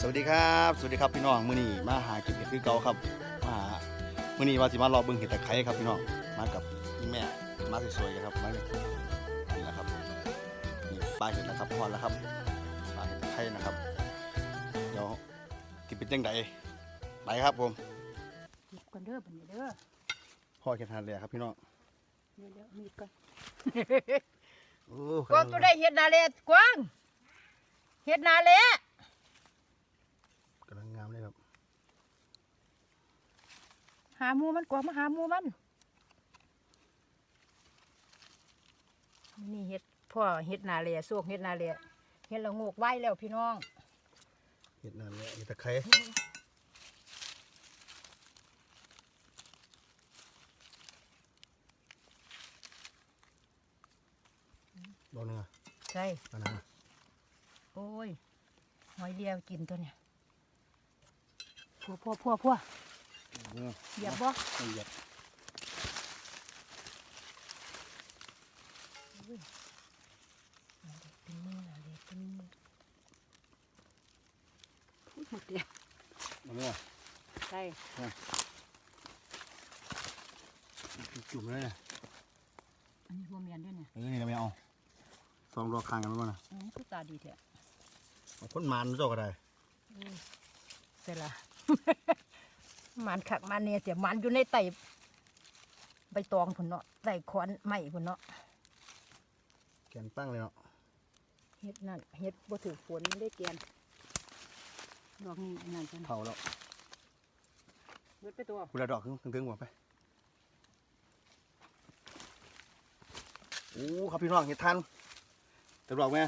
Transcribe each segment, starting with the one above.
สวัสดีครับ สวัสดีครับพี่น้องมื้อนี้มาหาเก็บเห็ดคือเก่าครับมาหามื้อนี้ว่าสิมารอเบิ่งเห็ดตะไคร้ครับพี่น้องมากับพี่แม่มาสวยๆกันครับมาเลยนี่แหละครับนี่ปลาเห็ดแล้วครับพอแล้วครับปลาเห็ดตะไคร้นะครับเดี๋ยวที่เป็นจังไดไปครับผมหยิบก่อนเด้อบัดนี้เด้อพ่อเห็ดทานเลยครับพี่น้องเดี๋ยวเดี๋ยวมีดก่อนโอ้กวางตัวได้เฮ็ดนาเลกวางเฮ็ดนาเล กำลังงามเลยครับ หาหมูมันกวางมาหาหมูมัน นี่เฮ็ดพ่อเฮ็ดนาเลโซกเฮ็ดนาเลเฮ็ดละโงกไว้แล้วพี่น้อง เห็ดนั่นแหละเห็ดตะไคร้บอเนื้อใช่อันนั้นโอ้ยหอยเดียวกินตัวเนี่ยพัวพัวพัวพัว เนื้อเหยียบบ่ไม่เหยียบเป็นมือนาเลเป็นมือพูดหมดเดียวเอาเนื้อใช่จุ่มเลยนะอันนี้บัวเมียนด้วยเนี่ยเออนี่เราไม่เอาสองรอคางกันไว้ก่อนนะอือคือตาดีแท้เอาคนมันเจ้าก็ได้เสร็จละ มันขักมันเนี่ยเสียมันอยู่ในไตใบตองพุ่นเนาะไตขอนไม้พุ่นเนาะแกนตั้งเลยเนาะเฮ็ดนั่นเฮ็ดบ่ถือฝนได้เกียนดอกนี้นั่นจังเผาแล้วเบิดไปตัวคุณละดอกถึงถึงถึงหัวไปโอ้ครับพี่น้องเห็ดทันแต่ดอกไหม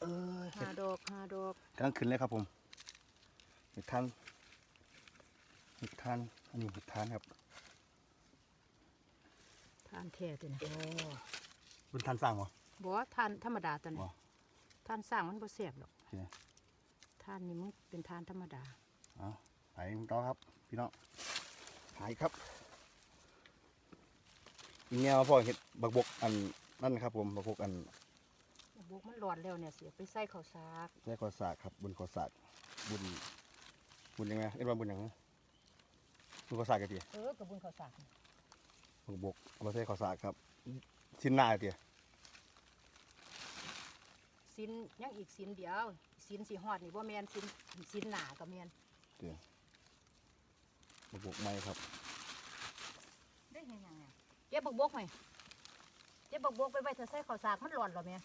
เออเห็หาดดอกหาดอกกำลังขึ้นเลยครับผมเห็ดทัน เห็ดทันอันนี้เห็ดทันครับทานแท้ตัวนี้บนทันสร้างวะบ่ทานธรรมดาตัวนี้บ่ทานสร้างมันบ่แซ่บหรอกโอเคทานนี่มันเป็นทานธรรมดาเอาไปต่อครับ พี่น้องหายครับอีแนวพ่อเห็ดบักบกอันนั่นครับ ผมบักบกอันบกมันร้อนแล้วเนี่ยเสียไปใส่ข้าวสากแม่ขอสากครับบุญขอสากบุญบุญยังไงเอ็นว่าบุญหยังบุ ญขอสากกันทีเออกระบุญข้าวสากนี่บักบกเอามาใส่ขอสากครับ ชิ้นหน้าเดียสินยังอีกสินเดียวสินสิฮอดนี่บ่แม่นสินสินหนาก็แม่นบักบกไม้ครับ ได้เห็นยังไงเก็บบักบกไหมเก็บบักบกไปไว้ถ้าใส่ข้าวสากมันร้อนหรอแม่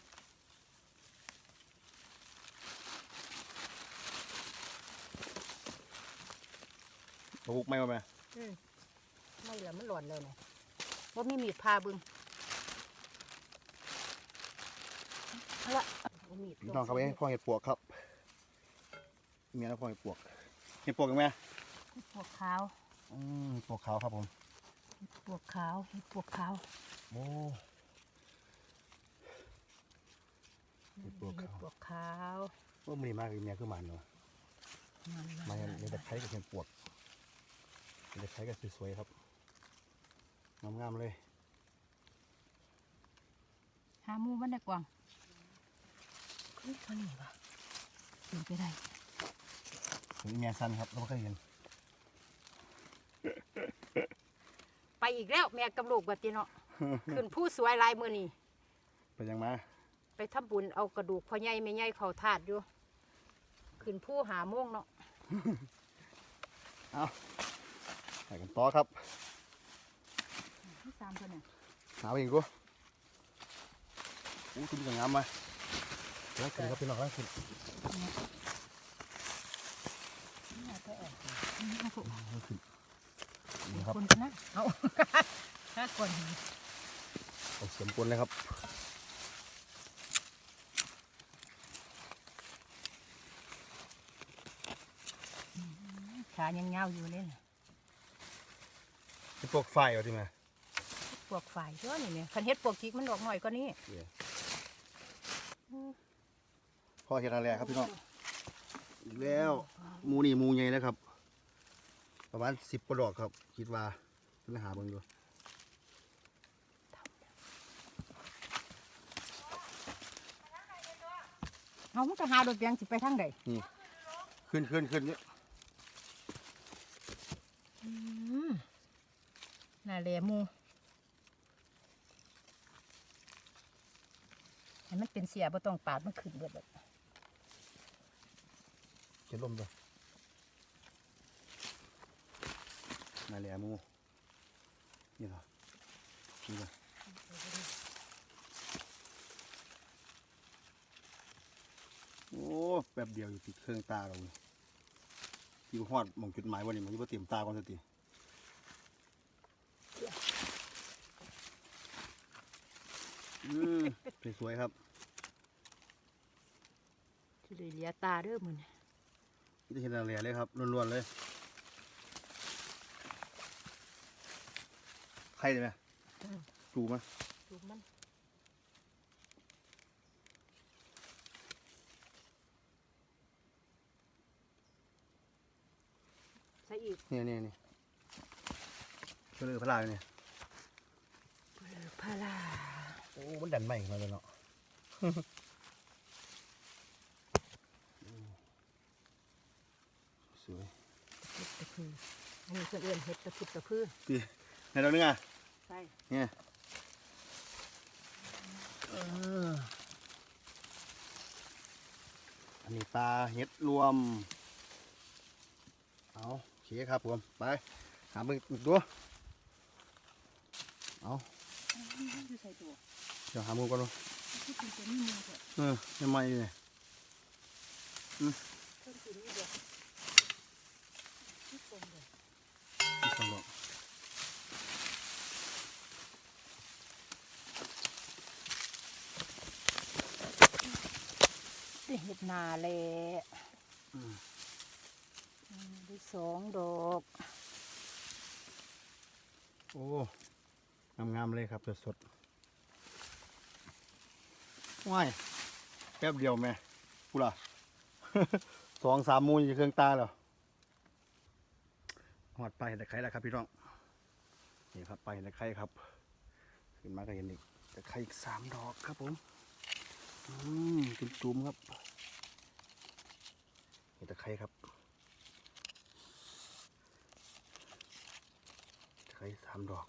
บักบกไม้มาไหม ไม่ละมันร้อนแล้วเนี่ยว่ามีมีดพาเบึงเอาละเอามีดพี่น้องครับเอ้ยพ่อเห็ดปวกครับเมียแล้วพ่อเห็ดปวกเห็ดปวกยังไงปวกขาวอืมปวกขาวครับผมปวกขาวปวกขาวโอ้เห็ดปวกขาวปวกขาวว่ามันดีมากเลยเมียคือมันเนาะมันมันเห็ดตะไคร้กับเห็ดปวก เห็ดตะไคร้กับสวยๆครับงามๆเลย หาหมูมันได้กว่างเฮ้ยเท่านี้ปะเป็นไปได้ถึงเมียสั้นครับเราไม่เคยเห็น ไปอีกแล้วแม่กับลูกบัดนี้เนาะ ขึ้นผู้สวยหลายมือนี่ไปยังมา ไปทำบุญเอากระดูกพ่อใหญ่แม่ใหญ่เขาถาดอยู่ ขึ้นผู้หาโมงเนาะ ไปกันต่อครับที่สามคนน่ะหาไปอีกกูอู้คุณจะงามมาแล้วขึ้นครับพี่น้องแล้วขึ้นนี่ก็แอบแล้วขึ้นนี่ครับคนนะเอาห้าคนเอาเสียมกลเลยครับขายังเงาอยู่เลย น่ะเป็นพวกไฟเอาที่มาปวกฝ่ายตัวนี่เนี่ยคันเฮ็ดปวกจิกมันออกหน่อยก็นี่พ่อเห็ดอะไรครับพี่น้องอีกแล้วหมูนี่หมูใหญ่นะครับ ประมาณสิบกระดอกครับ คิดว่าเป็นหาเบิ่งดูเอามันจะหาโดดเบียงสิไปทางใดนี่ขึ้นขึ้นขึ้นเนี่ย อืม น่าแหลหมูให้มันเป็นเสียบ่ต้องปาดมันขึ้นเบิดเลยเขียนลมด้วยมาเลยมูนี่เหรอนี่เหรอโอ้แป๊บเดียวอยู่ติดเครื่องตาเราเลยที่ฮอดมองจุดหมายวันนี้มันจะมาเตรียมตาก่อนสติอืม สวยๆครับสิได้เหลียตาเด้อมื้อนี้นี่จะเห็นอะไรเลยครับล้วนๆเลยใครเลยไหมจูมั้ยดูมันใส่อีกเนี่ยเนี่ยเนี่ยก็เลยพลาเลยเนี่ยเปลือกพารา โอ้ มันดันใหม่มาเลยเนาะสวยเห็ดตะพืออันนี้เพื่อนเอื้อนเห็ดตะพุดตะพือดีในเราเนื้อใช่เนี่ยเอออันนี้ปลาเห็ดรวม เอาโอเคครับผม ไป หาเบิ่งอีกตัวเอา อยู่ใส่ตัวเดี๋ยวหาหมูก่อนดูที่กินตัวนี้มือเถอะเออยังไม่เลยเพิ่นกินนี่เดียวที่ตรงเลยอีกสองดอกได้เห็ดนาแลอืมอืมได้สองดอก โอ้ งามๆเลยครับสดสดๆว้ายแป๊บเดียวแม่กูล่ะสองสามมูลอยู่เครื่องตาแล้วหอดไปเห็นตะไคร้แล้วครับพี่น้องนี่ครับไปเห็นตะไคร้ครับ ขึ้นมาก็เห็นอีกตะไคร้อีกสามดอกครับผมอืมจุ่มๆครับเห็นตะไคร้ครับตะไคร้สามดอก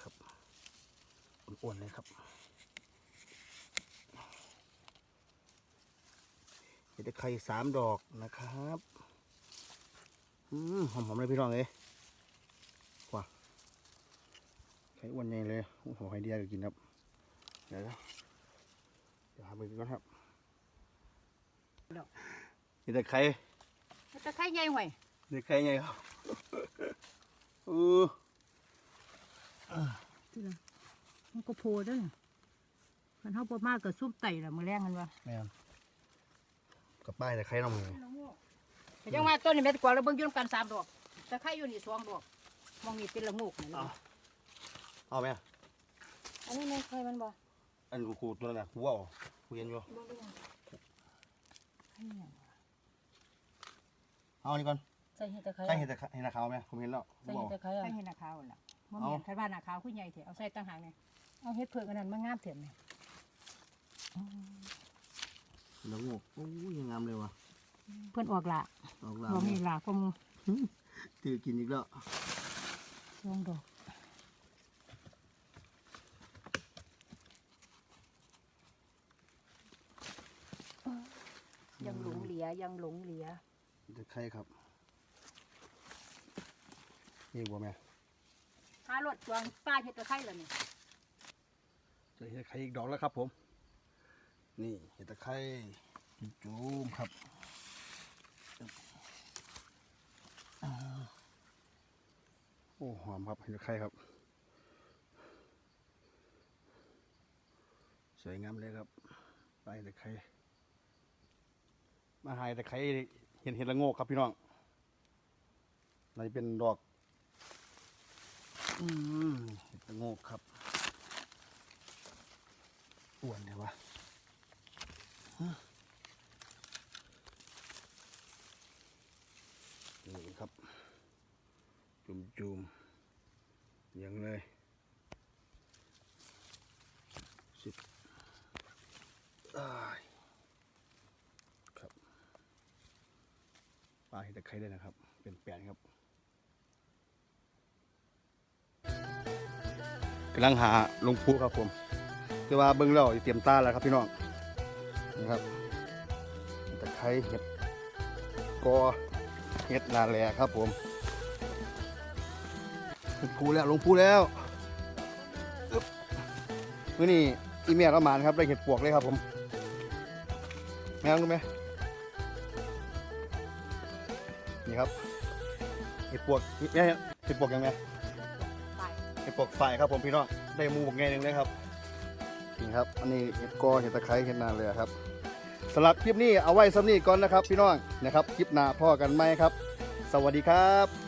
ครับ อ้วนๆเลยครับเห็ดตะไคร้สามดอกนะครับอืมหอมๆเลยพี่น้องเลยว้าไข่อ้วนใหญ่เลยโอ้โหไอเดียก็กินครับ เดี๋ยวนะเดี๋ยวหาไปกินก่อนครับเห็ดตะไคร้เห็ดตะไคร้ใหญ่ห่วยเห็ดตะไคร้ไงครับเออที่ละ มันก็โพเด้อมันเฮาบ่มากก็ซุปไตละมื้อแรงกันว่าแม่นกับป้ายตะไคร้น้องมือแต่ยังว่าต้นนี้แม่ตะกว่าเราเบิ่งอยู่นำกันสามดอกตะไคร้อยู่นี่สองดอกมองนี่เป็นละงูกนี่เอาเอาไหมอันนี้แม่นเคยมันบ่อันครูตัวนั้นน่ะครูว่าเอาครูเห็นอยู่บ่รู้ให้หยังเอาอันนี้ก่อนใส่เห็ดตะไคร้ใช่เห็นแต่เห็นแต่ขาวไหมผมเห็นแล้วครูใส่ว่าเห็ดเอาตะไคร้ใส่เห็ดนาคาวล่ะ บ่แม่นคันว่านาคาวคือใหญ่แท้เอาใส่ตั้งหางนี่เอาเห็ดเผือกอันนั้นมางามเถิดนี่แล้วงูโอ้ยยังงามเลยว่ะเพิ่นออกละออกลาบ่มีละก็มูตื่นกินอีกแล้วสองดอกยังหลงเหลียยังหลงเหลียจะใครครับนี่บัวแม่ หารถจวงป้าเฮ็ดตะไคร้แล้วนี่จะเห็นใครอีกดอกแล้วครับผม นี่เห็ดตะไคร้จุ่มครับโอ้หอมครับเห็ดตะไคร้ครับ สวยงามเลยครับไปตะไคร้มาหายตะไคร้เห็นเห็ดละโงกครับพี่น้องในเป็นดอก อืมเห็ดโงกครับอ้วนเลยวะนี่ครับ จุ่มจุ่มยังเลยสิบอ้ายาเห็ดตะไคร้ด้นะครับ เป็นแปลนครับ กำลังหาลงพุครับผมแต่ว่าเบิ้งแล้วเตรียมตาแล้วครับพี่น้องนี่ครับตะไคร้เห็ดกอเห็ดนาแลครับผมลงพูแล้วลงพูแล้วอึ๊บมื่อนี้อีเมียเราหมานครับได้เห็ดปวกเลยครับผมแม่งรู้ไหมนี่ครับเห็ดปวกแม่เห็ดปวกยังไง เห็ดปวกฝ่ายครับผมพี่น้องได้หมูบกไงหนึ่งเลยครับนี่ครับ อันนี้เห็ดกอเห็ดตะไคร้เห็ดนางเลยครับสำหรับคลิปนี้เอาไว้สำนี้ก่อนนะครับ พี่น้องนะครับคลิปหน้าพ่อกันไหมครับ สวัสดีครับ